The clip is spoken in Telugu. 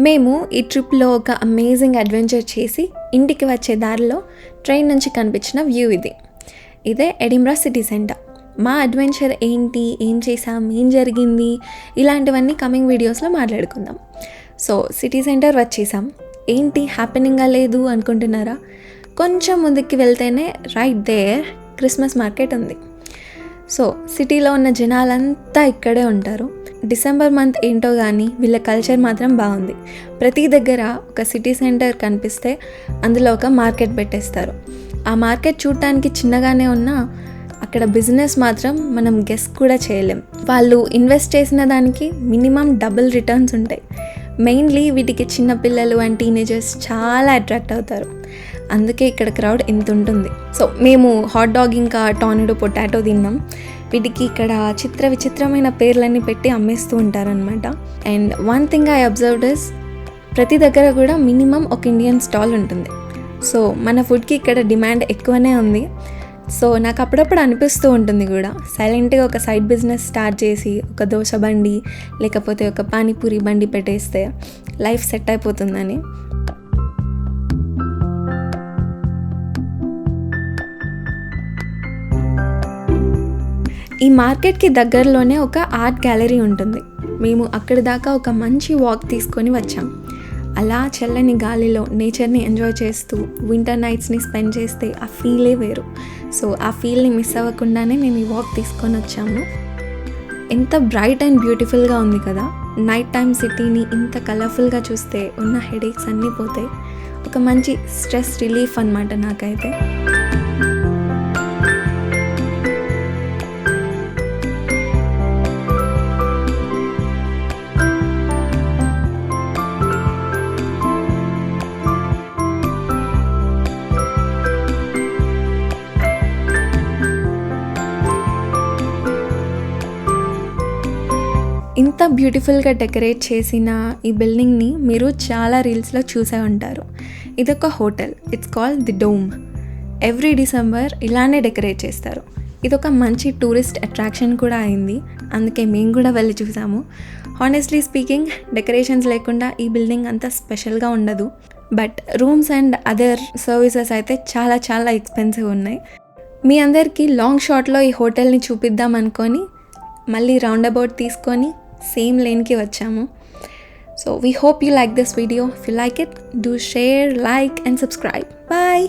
మేము ఈ ట్రిప్లో ఒక అమేజింగ్ అడ్వెంచర్ చేసి ఇంటికి వచ్చే దారిలో ట్రైన్ నుంచి కనిపించిన వ్యూ ఇది. ఇదే ఎడింబ్రా సిటీ సెంటర్. మా అడ్వెంచర్ ఏంటి? ఏం చేసాం ఏం జరిగింది? ఇలాంటివన్నీ కమింగ్ వీడియోస్లో మాట్లాడుకుందాం. సో సిటీ సెంటర్ వచ్చేసాం. ఏంటి? హ్యాపెనింగ్గా లేదు అనుకుంటున్నారా? కొంచెం ముందుకి వెళ్తేనే రైట్ దేర్ క్రిస్మస్ మార్కెట్ ఉంది. సో సిటీలో ఉన్న జనాలంతా ఇక్కడే ఉంటారు. డిసెంబర్ మంత్ ఏంటో కానీ వీళ్ళ కల్చర్ మాత్రం బాగుంది. ప్రతి దగ్గర ఒక సిటీ సెంటర్ కనిపిస్తే అందులో ఒక మార్కెట్ పెట్టేస్తారు. ఆ మార్కెట్ చూడటానికి చిన్నగానే ఉన్నా అక్కడ బిజినెస్ మాత్రం మనం గెస్ కూడా చేయలేం. వాళ్ళు ఇన్వెస్ట్ చేసిన దానికి మినిమం డబుల్ రిటర్న్స్ ఉంటాయి. మెయిన్లీ వీటికి చిన్నపిల్లలు అండ్ టీనేజర్స్ చాలా అట్రాక్ట్ అవుతారు. అందుకే ఇక్కడ క్రౌడ్ ఇంత ఉంటుంది. సో మేము హాట్ డాగ్ ఇంకా టానిడో పొటాటో తిన్నాం. వీటికి ఇక్కడ చిత్ర విచిత్రమైన పేర్లన్నీ పెట్టి అమ్మేస్తూ ఉంటారనమాట and one thing I observed is ప్రతి దగ్గర కూడా మినిమం ఒక ఇండియన్ స్టాల్ ఉంటుంది. సో మన ఫుడ్కి ఇక్కడ డిమాండ్ ఎక్కువనే ఉంది. సో నాకు అప్పుడప్పుడు అనిపిస్తూ ఉంటుంది కూడా. సైలెంట్గా ఒక సైడ్ బిజినెస్ స్టార్ట్ చేసి ఒక దోశ బండి లేకపోతే ఒక పానీపూరి బండి పెట్టేస్తే లైఫ్ సెట్ అయిపోతుందని. ఈ మార్కెట్కి దగ్గరలోనే ఒక ఆర్ట్ గ్యాలరీ ఉంటుంది. మేము అక్కడి దాకా ఒక మంచి వాక్ తీసుకొని వచ్చాం. అలా చల్లని గాలిలో నేచర్ని ఎంజాయ్ చేస్తూ వింటర్ నైట్స్ని స్పెండ్ చేస్తే ఆ ఫీలే వేరు. సో ఆ ఫీల్ని మిస్ అవ్వకుండానే మేము ఈ వాక్ తీసుకొని వచ్చాము. ఎంత బ్రైట్ అండ్ బ్యూటిఫుల్గా ఉంది కదా! నైట్ టైం సిటీని ఇంత కలర్ఫుల్గా చూస్తే ఉన్న హెడేక్స్ అన్నీ పోతాయి. ఒక మంచి స్ట్రెస్ రిలీఫ్ అనమాట నాకైతే. ఇంత బ్యూటిఫుల్గా డెకరేట్ చేసిన ఈ బిల్డింగ్ని మీరు చాలా రీల్స్లో చూసే ఉంటారు. ఇదొక hotel. It's call the dome every December ఇలానే డెకరేట్ చేస్తారు. ఇదొక మంచి టూరిస్ట్ అట్రాక్షన్ కూడా అయింది. అందుకే మేము కూడా వెళ్ళి చూసాము. హానెస్ట్లీ స్పీకింగ్ డెకరేషన్స్ లేకుండా ఈ బిల్డింగ్ అంత స్పెషల్గా ఉండదు. But rooms and other services అయితే చాలా చాలా ఎక్స్పెన్సివ్ ఉన్నాయి. మీ అందరికీ లాంగ్ షాట్లో ఈ హోటల్ని చూపిద్దాం అనుకొని మళ్ళీ రౌండ్ అబౌట్ తీసుకొని సేమ్ లేన్కి వచ్చాము. So we hope you like this video if you like it do share like and subscribe bye